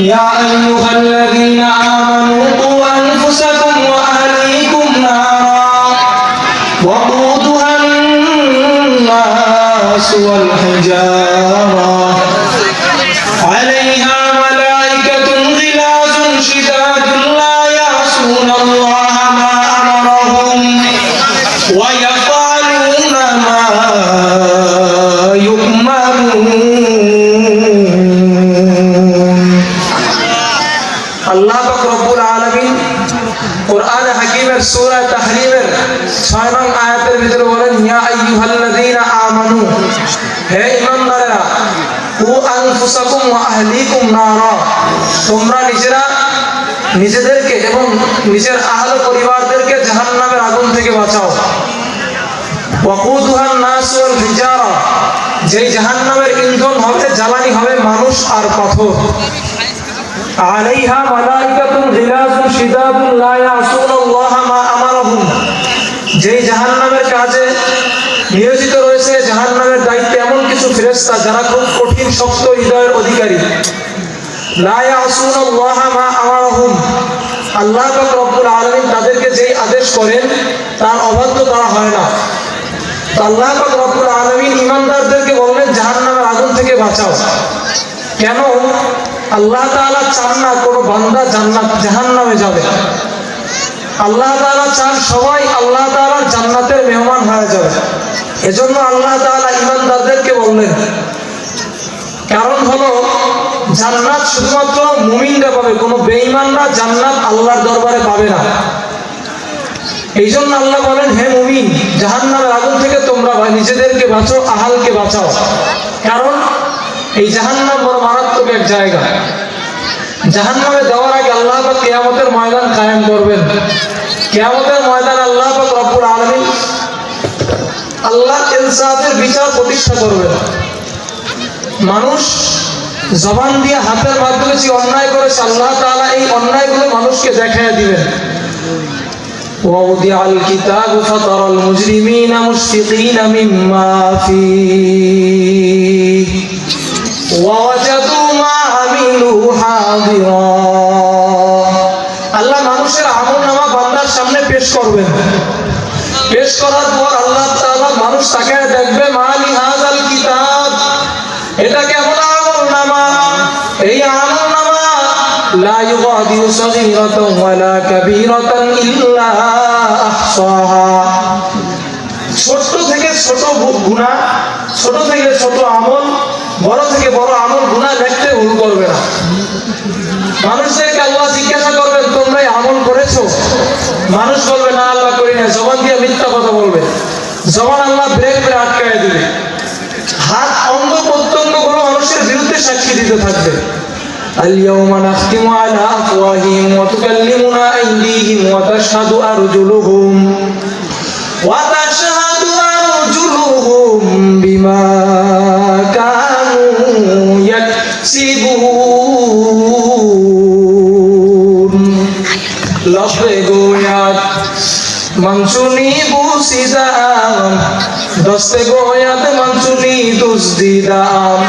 يا أيها الذين آمنوا قوا أنفسكم وأهليكم نارا وقودها الناس والحجارة. আল্লাহ হাকিমের 6 নং আয়াতের ভিতরে বলেন হে তোমরা নিজেরা নিজেদেরকে এবং নিজের আহল পরিবারদেরকে জাহান্নামের আগুন থেকে বাঁচাও। ওয়াকুদুহান হিজারা যেই জাহান্নামের ইন্ধন হবে, জ্বালানি হবে মানুষ আর পাথর। আলাইহা মালাইকাতুন গিলাজুন শিদাদুন লা ইয়াসুনাল্লাহ মা আমারহুম। যেই জাহান্নামের কাজে নিয়োজিত রয়েছে, জাহান্নামের দায়িত্বে এমন কিছু ফেরেশতা যারা খুব কঠিন, শক্ত হৃদয়ের অধিকারী। লা ইয়াসুনাল্লাহ মা আমারহুম। আল্লাহ পাক রব্বুল আলামিন তাদেরকে যেই আদেশ করেন, তার অবাধ্য তারা হয় না। আল্লাহ পাক রব্বুল আলামিন ইমানদারদেরকে বললেন, জাহান্নামের আগুন থেকে বাঁচাও। কেন? আল্লাহ তাআলা চান না কোনো বান্দা জান্নাত, জাহান্নামে যাবে। আল্লাহ তালা চান সবাই আল্লাহ তাআলার জান্নাতের মেহমান হয়ে যাবে। এজন্য আল্লাহ তাআলা ইমানদারদেরকে বললেন, কারণ হলো জান্নাত শুধুমাত্র মুমিনরা পাবে, কোনো বেঈমানরা জান্নাত আল্লাহর দরবারে পাবে না। এই জন্য আল্লাহ বলেন, হে মুমিন, জাহান্নামের আগুন থেকে তোমরা নিজেদেরকে বাঁচো, আহালকে বাঁচাও। কারণ এই জাহান্নাম বড় মারাত্মক এক জায়গা জাহান্নামে দেওয়ার আগে আল্লাহ পাক কিয়ামতের ময়দান কায়েম করবেন কিয়ামতের ময়দান আল্লাহ পাক রব্বুল আলামিন আল্লাহ ইনসাফের বিচার প্রতিষ্ঠা করবেন মানুষ জবান দিয়ে হাতের মাধ্যমে যে অন্যায় করেছে আল্লাহ তাআলা এই অন্যায়গুলো মানুষকে দেখায় দিবেন ووضع الكتاب فترى المجرمين مشفقين مما فيه মানুষের আমল নামা বান্দার সামনে পেশ করবেন। পেশ করার পর আল্লাহ তালা মানুষ তাকে দেখবে, মালি হাজাল কিতাব। এটা কেমন আমল নামা? এই আমল নামা লা ইউগাদিরু সাগীরাতান ওয়ালা কাবীরাতান ইল্লা আহসাহা। ছোট থেকে ছোট গুনাহ, ছোট থেকে ছোট আমল, বড় থেকে বড় আমল, গুনাহ দেখতে ভুল করবে না। মানুষদেরকে আল্লাহ জিজ্ঞাসা করবে আমল করেছো মানুষ বলবে না আল্লাহ করি না জবান দিয়ে মিথ্যা কথা বলবে জবান আল্লাহ ব্রেক করে আটকায় দিবে হাত অঙ্গ প্রত্যঙ্গ গুলো মানুষের বিরুদ্ধে সাক্ষী দিতে থাকবে اليوم نختم على أفواههم وتكلمنا أيديهم وتشهد أرجلهم وتشهد أرجلهم بما كانوا يكسبون লফে গোয়াত মানসুনি বুসিদাম দস্তে গোয়াত মানসুনি দুসদিদাম